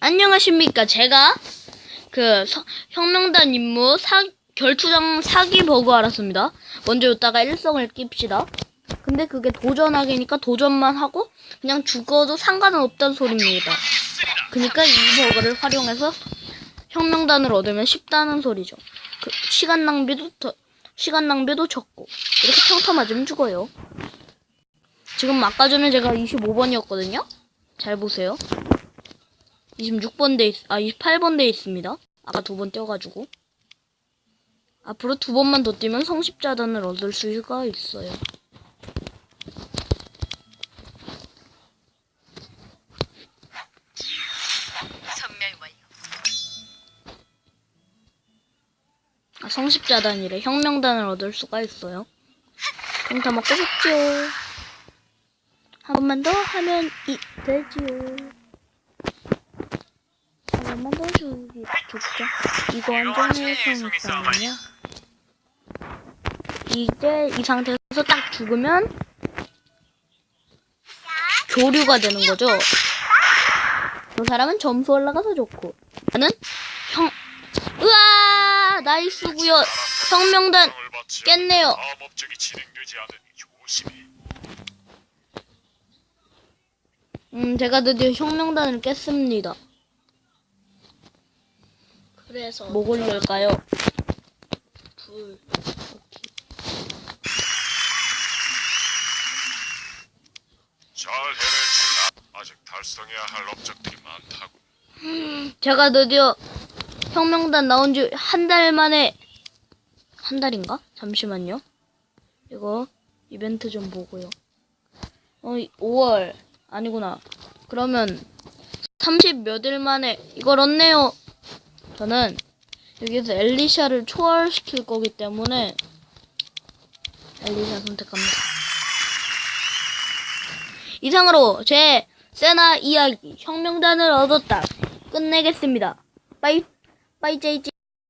안녕하십니까. 제가 그 서- 혁명단 임무 사, 결투장 사기 버그 알았습니다. 먼저 이따가 일성을 낍시다. 근데 그게 도전하기니까 도전만 하고 그냥 죽어도 상관은 없다는 소리입니다. 그니까 이 버그를 활용해서 혁명단을 얻으면 쉽다는 소리죠. 그 시간 낭비도 더, 시간 낭비도 적고 이렇게 평타 맞으면 죽어요. 지금 아까 전에 제가 25번이었거든요. 잘 보세요. 26번 돼 있, 아, 28번 돼 있습니다. 아까 두번 떼어가지고. 앞으로 두 번만 더 뛰면 성십자단을 얻을 수가 있어요. 아, 성십자단이래. 혁명단을 얻을 수가 있어요. 평타 맞고 싶죠. 한 번만 더 하면 이 되지요. 더 주기 좋죠. 이거 완전 해성이거든요. 이제 이 상태에서 딱 죽으면 교류가 되는 거죠. 그 사람은 점수 올라가서 좋고 나는 형 으아 깼네요 마법적이 진행되지 않으니 조심해. 음 제가 드디어 혁명단을 깼습니다 그래서 뭐 고를까요? 불. 잘 해냈지. 아직 달성해야 할 업적들이 많다고. 제가 드디어 혁명단 나온 지 한 달 만에 한 달인가? 잠시만요. 이거 이벤트 좀 보고요. 어 5월. 아니구나. 그러면 30 몇 일 만에 이걸 얻네요 저는 여기서 엘리샤를 초월시킬 거기 때문에 엘리샤 선택합니다. 이상으로 제 세나 이야기 혁명단을 얻었다. 끝내겠습니다. 빠이 빠이 제이지